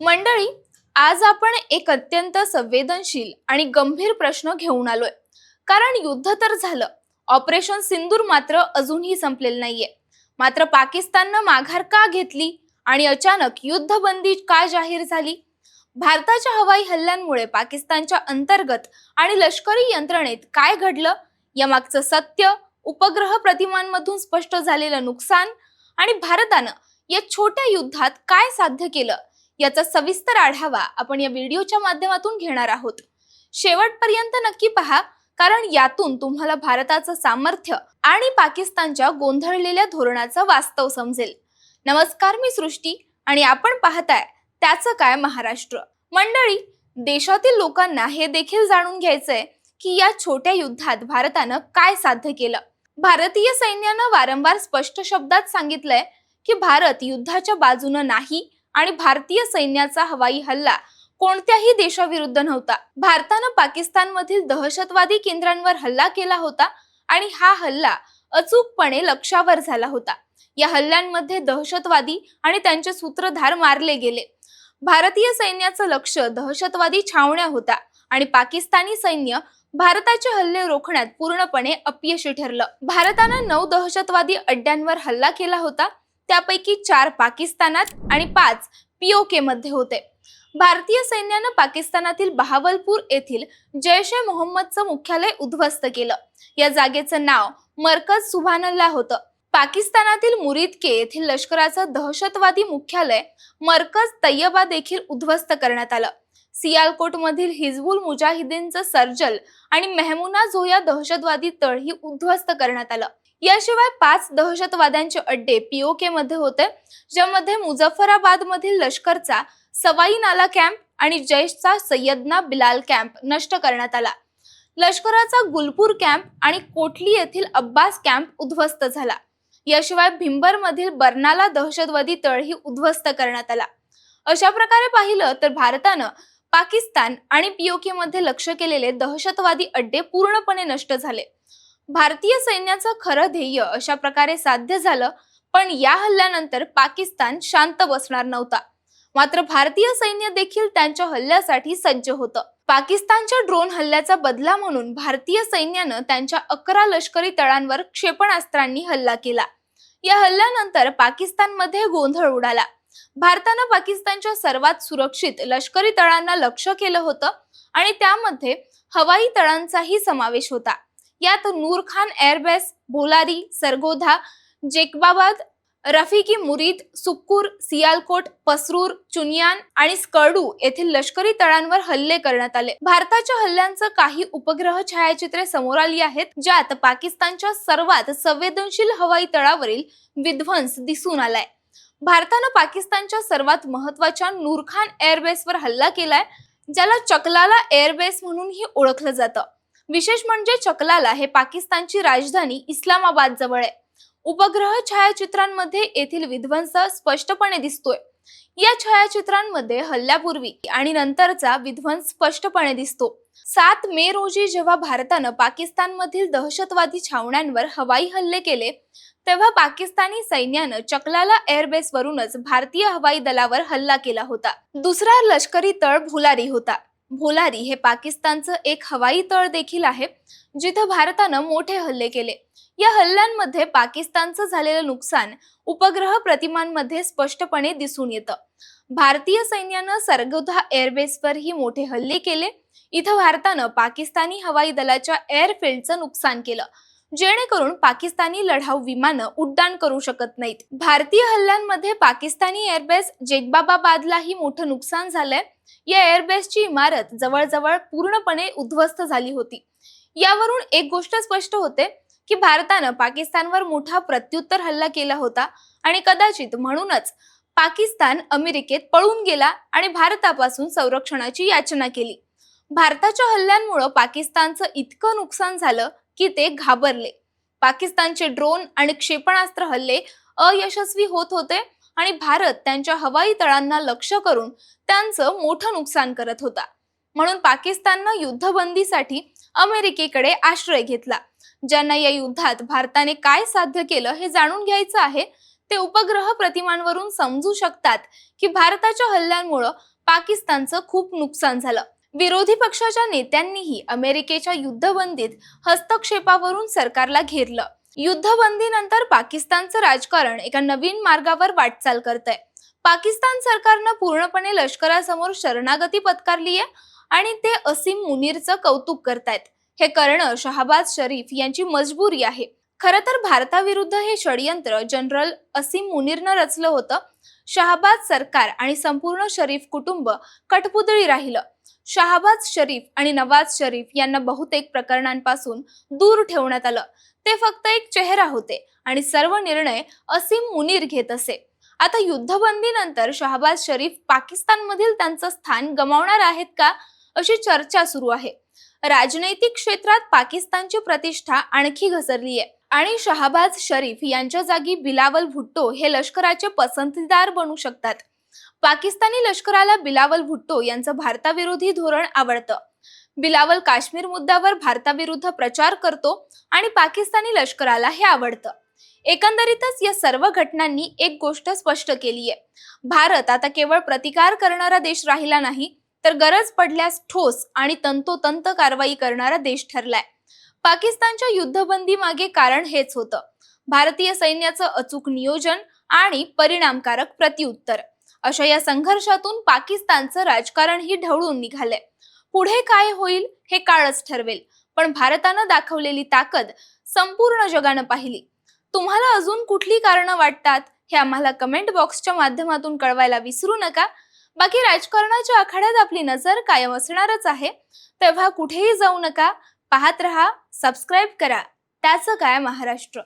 मंडळी आज आपण एक अत्यंत संवेदनशील आणि गंभीर प्रश्न घेऊन आलोय. कारण युद्ध तर झालं. ऑपरेशन सिंदूर मात्र अजूनही संपलेलं नाहीये. मात्र पाकिस्ताननं माघार का घेतली आणि अचानक युद्धबंदी का जाहीर झाली? भारताच्या हवाई हल्ल्यांमुळे पाकिस्तानच्या अंतर्गत आणि लष्करी यंत्रणेत काय घडलं? यामागचं सत्य उपग्रह प्रतिमांमधून स्पष्ट झालेलं नुकसान आणि भारतानं या छोट्या युद्धात काय साध्य केलं? याचा सविस्तर आढावा आपण या व्हिडिओच्या माध्यमातून घेणार आहोत. शेवटपर्यंत नक्की पहा कारण यातून तुम्हाला भारताचं सामर्थ्य आणि पाकिस्तानच्या गोंधळलेल्या धोरणाचं वास्तव समजेल. नमस्कार मी सृष्टी आणि आपण पाहताय त्याचं काय महाराष्ट्र. मंडळी देशातील लोकांना हे देखील जाणून घ्यायचंय की या छोट्या युद्धात भारतानं काय साध्य केलं? भारतीय सैन्यानं वारंवार स्पष्ट शब्दात सांगितलंय की भारत युद्धाच्या बाजूनं नाही आणि भारतीय सैन्याचा हवाई हल्ला कोणत्याही देशाविरुद्ध नव्हता. भारतानं पाकिस्तानमधील दहशतवादी केंद्रांवर हल्ला केला होता आणि हा हल्ला अचूकपणे लक्षावर झाला होता. या हल्ल्यांमध्ये दहशतवादी आणि त्यांचे सूत्रधार मारले गेले. भारतीय सैन्याचं लक्ष दहशतवादी छावण्या होता आणि पाकिस्तानी सैन्य भारताचे हल्ले रोखण्यात पूर्णपणे अपयशी ठरलं. भारतानं नऊ दहशतवादी अड्ड्यांवर हल्ला केला होता त्यापैकी चार पाकिस्तानात आणि पाच पीओके मध्ये होते. भारतीय सैन्यानं पाकिस्तानातील बहावलपूर येथील जैश ए मोहम्मदचं मुख्यालय उद्ध्वस्त केलं. या जागेचं नाव मरकज सुभानल्ला होतं. पाकिस्तानातील मुरिदके येथील लष्कराचं दहशतवादी मुख्यालय मरकज तय्यबा देखील उद्ध्वस्त करण्यात आलं. सियालकोट मधील हिजबुल मुजाहिदीनचं सर्जल आणि मेहमुना झोया दहशतवादी तळही उद्ध्वस्त करण्यात आलं. याशिवाय पाच दहशतवाद्यांचे अड्डे पीओके मध्ये होते ज्यामध्ये मुझफ्फराबाद मधील लष्करचा सवाई नाला कॅम्प आणि जैशचा सय्यदना बिलाल कॅम्प नष्ट करण्यात आला. लष्कराचा गुलपूर कॅम्प आणि कोटली येथील अब्बास कॅम्प उद्ध्वस्त झाला. याशिवाय भिंबर मधील बर्नाला दहशतवादी तळही उद्ध्वस्त करण्यात आला. अशा प्रकारे पाहिलं तर भारतानं पाकिस्तान आणि पीओके मध्ये लक्ष केलेले दहशतवादी अड्डे पूर्णपणे नष्ट झाले. भारतीय सैन्याचं खरं ध्येय अशा प्रकारे साध्य झालं पण या हल्ल्यानंतर पाकिस्तान शांत बसणार नव्हता. मात्र भारतीय सैन्य देखील त्यांच्या हल्ल्यासाठी सज्ज होतं. पाकिस्तानच्या ड्रोन हल्ल्याचा बदला म्हणून भारतीय सैन्यानं त्यांच्या अकरा लष्करी तळांवर क्षेपणास्त्रांनी हल्ला केला. या हल्ल्यानंतर पाकिस्तानमध्ये गोंधळ उडाला. भारतानं पाकिस्तानच्या सर्वात सुरक्षित लष्करी तळांना लक्ष केलं होतं आणि त्यामध्ये हवाई तळांचाही समावेश होता. यात नूर खान एअरबेस भोलारी सरगोधा जेकबाबाद रफिकी मुरीद सुक्कूर सियालकोट पसरूर चुनियान आणि स्कर्डू येथील लष्करी तळांवर हल्ले करण्यात आले. भारताच्या हल्ल्यांचं काही उपग्रह छायाचित्रे समोर आली आहेत ज्यात पाकिस्तानच्या सर्वात संवेदनशील हवाई तळावरील विध्वंस दिसून आलाय. भारतानं पाकिस्तानच्या सर्वात महत्त्वाच्या नूरखान एअरबेसवर हल्ला केलाय ज्याला चकलाला एअरबेस म्हणूनही ओळखलं जातं. विशेष म्हणजे चकलाला हे पाकिस्तानची राजधानी इस्लामाबाद जवळ आहे. उपग्रह छायाचित्रांमध्ये येथील विध्वंस स्पष्टपणे दिसतोय. या छायाचित्रांमध्ये हल्ल्यापूर्वी आणि नंतरचा विध्वंस स्पष्टपणे दिसतो. सात मे रोजी जेव्हा भारतानं पाकिस्तानमधील दहशतवादी छावण्यांवर हवाई हल्ले केले तेव्हा पाकिस्तानी सैन्यानं चकलाला एअरबेस वरूनच भारतीय हवाई दलावर हल्ला केला होता. दुसरा लष्करी तळ भुलारी होता. भोलारी हे पाकिस्तानचं एक हवाई तळ देखील आहे जिथं भारतानं मोठे हल्ले केले. या हल्ल्यांमध्ये पाकिस्तानचं झालेलं नुकसान उपग्रह प्रतिमांमध्ये स्पष्टपणे दिसून येतं. भारतीय सैन्यानं सरगोधा एअरबेसवर ही मोठे हल्ले केले. इथं भारतानं पाकिस्तानी हवाई दलाच्या एअरफील्डचं नुकसान केलं. जेणेकरून पाकिस्तानी लढाऊ विमानं उड्डाण करू शकत नाहीत. भारतीय हल्ल्यांमध्ये पाकिस्तानी एअरबेस जेकबाबाबादलाही मोठं नुकसान झालंय. या एअरबेसची इमारत जवळजवळ पूर्णपणे उद्ध्वस्त झाली होती. यावरून एक गोष्ट स्पष्ट होते की भारतानं पाकिस्तानवर मोठा प्रत्युत्तर हल्ला केला होता आणि कदाचित म्हणूनच पाकिस्तान अमेरिकेत पळून गेला आणि भारतापासून संरक्षणाची याचना केली. भारताच्या हल्ल्यांमुळं पाकिस्तानचं इतकं नुकसान झालं की ते घाबरले. पाकिस्तानचे ड्रोन आणि क्षेपणास्त्र हल्ले अयशस्वी होत होते आणि भारत त्यांच्या हवाई तळांना लक्ष करून त्यांचं मोठं नुकसान करत होता. म्हणून पाकिस्ताननं युद्धबंदीसाठी अमेरिकेकडे आश्रय घेतला. ज्यांना या युद्धात भारताने काय साध्य केलं हे जाणून घ्यायचं आहे ते उपग्रह प्रतिमांवरून समजू शकतात की भारताच्या हल्ल्यांमुळं पाकिस्तानचं खूप नुकसान झालं. विरोधी पक्षाच्या नेत्यांनीही अमेरिकेच्या युद्धबंदीत हस्तक्षेपावरून सरकारला घेरलं. युद्धबंदीनंतर पाकिस्तानचं राजकारण एका नवीन मार्गावर वाटचाल करत आहे पाकिस्तान सरकारनं पूर्णपणे लष्करासमोर शरणागती पत्कारली आहे आणि ते असीम मुनीरचं कौतुक करतायत. हे करणं शहाबाज शरीफ यांची मजबुरी आहे. खरं तर भारताविरुद्ध हे षडयंत्र जनरल असीम मुनीरनं रचलं होतं. शहाबाज सरकार आणि संपूर्ण शरीफ कुटुंब कटपुतळी राहिलं. शहाबाज शरीफ आणि नवाज शरीफ यांना बहुतेक प्रकरणांपासून दूर ठेवण्यात आलं. ते फक्त एक चेहरा होते आणि सर्व निर्णय असीम मुनीर घेत असे. आता युद्धबंदीनंतर शहाबाज शरीफ पाकिस्तानमधील त्यांचं स्थान गमावणार आहेत का अशी चर्चा सुरू आहे. राजनैतिक क्षेत्रात पाकिस्तानची प्रतिष्ठा आणखी घसरली आहे आणि शहाबाज शरीफ यांच्या जागी बिलावल भुट्टो हे लष्कराचे पसंतीदार बनू शकतात. पाकिस्तानी लष्कराला बिलावल भुट्टो यांचं भारताविरोधी धोरण आवडतं. बिलावल काश्मीर मुद्द्यावर भारताविरुद्ध प्रचार करतो आणि पाकिस्तानी लष्कराला हे आवडतं. एकंदरीतच या सर्व घटनांनी एक गोष्ट स्पष्ट केली आहे भारत आता केवळ प्रतिकार करणारा देश राहिला नाही तर गरज पडल्यास ठोस आणि तंतोतंत कारवाई करणारा देश ठरलाय. पाकिस्तानच्या युद्धबंदी मागे कारण हेच होतं. भारतीय सैन्याचं अचूक नियोजन आणि परिणामकारक प्रत्युत्तर. अशा या संघर्षातून पाकिस्तानचं राजकारणही ढवळून निघालंय. पुढे काय होईल हे काळच ठरवेल पण भारतानं दाखवलेली ताकद संपूर्ण जगानं पाहिली. तुम्हाला अजून कुठली कारणं वाटतात हे आम्हाला कमेंट बॉक्सच्या माध्यमातून कळवायला विसरू नका. बाकी राजकारणाच्या आखाड्यात आपली नजर कायम असणारच आहे. तेव्हा कुठेही जाऊ नका पाहत रहा सबस्क्राईब करा. त्याचं काय महाराष्ट्र?